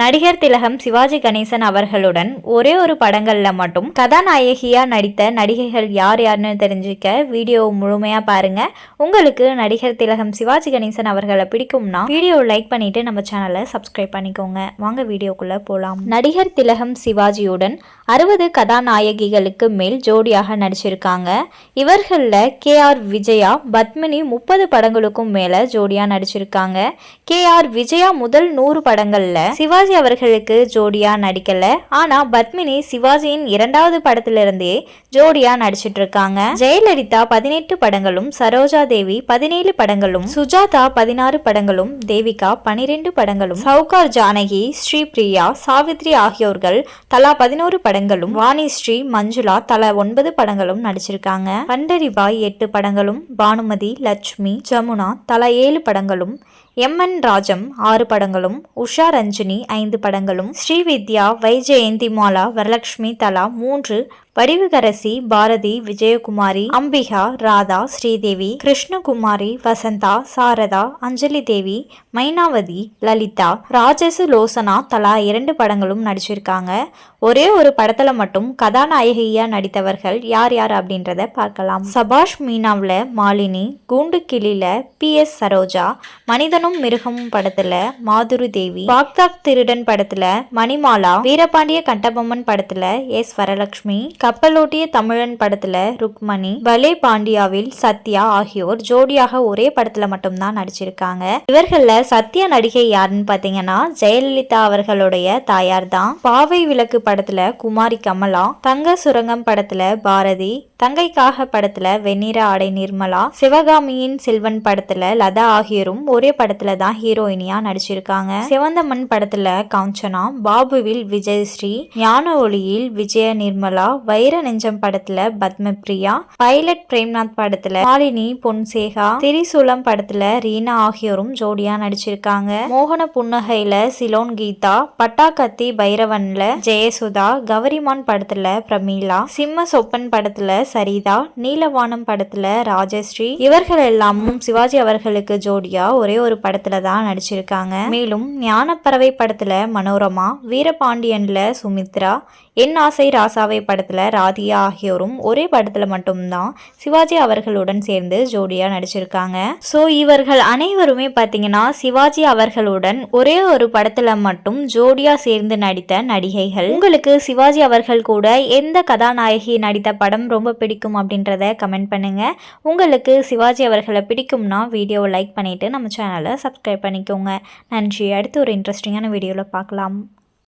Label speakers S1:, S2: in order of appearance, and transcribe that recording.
S1: நடிகர் திலகம் சிவாஜி கணேசன் அவர்களுடன் ஒரே ஒரு படங்கள்ல மட்டும் கதாநாயகியா நடித்த நடிகைகள் யார் யாருன்னு தெரிஞ்சுக்க வீடியோ முழுமையா பாருங்க. உங்களுக்கு நடிகர் திலகம் சிவாஜி கணேசன் அவர்களை பிடிக்கும்னா வீடியோ லைக் பண்ணிட்டு நம்ம சேனலை சப்ஸ்கிரைப் பண்ணிக்கோங்க. வாங்க வீடியோக்குள்ள போலாம். நடிகர் திலகம் சிவாஜியுடன் அறுபது கதாநாயகிகளுக்கு மேல் ஜோடியாக நடிச்சிருக்காங்க. இவர்களில் கே ஆர் விஜயா பத்மினி முப்பது படங்களுக்கும் மேலே ஜோடியாக நடிச்சிருக்காங்க. கே ஆர் விஜயா முதல் நூறு படங்களில் சிவாஜி அவர்களுக்கு ஜோடியா நடிக்கல. ஆனா பத்மினி சிவாஜியின் இரண்டாவது படத்திலிருந்தே ஜோடியா நடிச்சிட்டு இருக்காங்க ஜெயலலிதா பதினெட்டு படங்களும் சரோஜா தேவி பதினேழு படங்களும் சுஜாதா பதினாறு படங்களும் தேவிகா பனிரெண்டு படங்களும் சவுகார் ஜானகி ஸ்ரீபிரியா சாவித்ரி ஆகியோர்கள் தலா பதினோரு படங்களும் வாணிஸ்ரீ மஞ்சுளா தலா ஒன்பது படங்களும் நடிச்சிருக்காங்க. பண்டரிபாய் எட்டு படங்களும் பானுமதி லட்சுமி ஜமுனா தலா ஏழு படங்களும் எம். என். ராஜம் ஆறு படங்களும் உஷா ரஞ்சினி ஐந்து படங்களும் ஸ்ரீவித்யா வைஜெயந்திமாலா வரலட்சுமி தலா மூன்று வடிவுகரசி பாரதி விஜயகுமாரி அம்பிகா ராதா ஸ்ரீதேவி கிருஷ்ணகுமாரி வசந்தா சாரதா அஞ்சலி தேவி மைனாவதி லலிதா ராஜசு லோசனா தலா இரண்டு படங்களும் நடிச்சிருக்காங்க. ஒரே ஒரு படத்துல மட்டும் கதாநாயகியா நடித்தவர்கள் யார் யார் அப்படின்றத பார்க்கலாம். சபாஷ் மீனாவில் மாலினி கூண்டு கிளியில பி எஸ் சரோஜா மனிதனும் மிருகமும் படத்துல மாதுரி தேவி பாக்தாக் திருடன் படத்துல மணிமாலா வீரபாண்டிய கண்டபொம்மன் படத்துல எஸ் வரலட்சுமி கப்பலோட்டிய தமிழன் படத்துல ருக்மணி பலே பாண்டியாவில் சத்யா ஆகியோர் ஜோடியாக ஒரே படத்துல மட்டும்தான் நடிச்சிருக்காங்க. இவர்கள்ல சத்யா நடிகை யாருன்னு பாத்தீங்கன்னா ஜெயலலிதா அவர்களுடைய தாயார் தான். பாவை விளக்கு படத்துல குமாரி கமலா தங்க சுரங்கம் படத்துல பாரதி தங்கைக்காக படத்துல வெண்ணிற ஆடை நிர்மலா சிவகாமியின் செல்வன் படத்துல லதா ஆகியோரும் ஒரே படத்துல தான் ஹீரோயினியா நடிச்சிருக்காங்க. சிவந்தம்மன் படத்துல காஞ்சனா பாபுவில் விஜயஸ்ரீ ஞான ஒளியில் விஜய நிர்மலா வைர நெஞ்சம் படத்துல பத்மபிரியா பைலட் பிரேம்நாத் படத்துல மாலினி பொன்சேகா திரிசூலம் படத்துல ரீனா ஆகியோரும் ஜோடியா நடிச்சிருக்காங்க. மோகன புன்னகையில சிலோன் கீதா பட்டாக்கத்தி பைரவன்ல ஜெயசுதா கௌரிமான் படத்துல பிரமீளா சிம்ம சொப்பன் படத்துல சரிதா நீலவானம் படத்துல ராஜஸ்ரீ. இவர்கள் எல்லாமும் சிவாஜி அவர்களுக்கு ஜோடியா ஒரே ஒரு படத்துல தான் நடிச்சிருக்காங்க. மேலும் ஞானப்பறவை படத்துல மனோரமா வீரபாண்டியன்ல சுமித்ரா என் ஆசை ராசாவை படத்தில் ராதியா ஆகியோரும் ஒரே படத்தில் மட்டும்தான் சிவாஜி அவர்களுடன் சேர்ந்து ஜோடியாக நடிச்சிருக்காங்க. ஸோ இவர்கள் அனைவருமே பார்த்தீங்கன்னா சிவாஜி அவர்களுடன் ஒரே ஒரு படத்தில் மட்டும் ஜோடியாக சேர்ந்து நடித்த நடிகைகள். உங்களுக்கு சிவாஜி அவர்கள் கூட எந்த கதாநாயகி நடித்த படம் ரொம்ப பிடிக்கும் அப்படின்றத கமெண்ட் பண்ணுங்க. உங்களுக்கு சிவாஜி அவர்களை பிடிக்கும்னா வீடியோவை லைக் பண்ணிவிட்டு நம்ம சேனலை சப்ஸ்கிரைப் பண்ணிக்கோங்க. நன்றி. அடுத்து ஒரு இன்ட்ரெஸ்டிங்கான வீடியோவில் பார்க்கலாம்.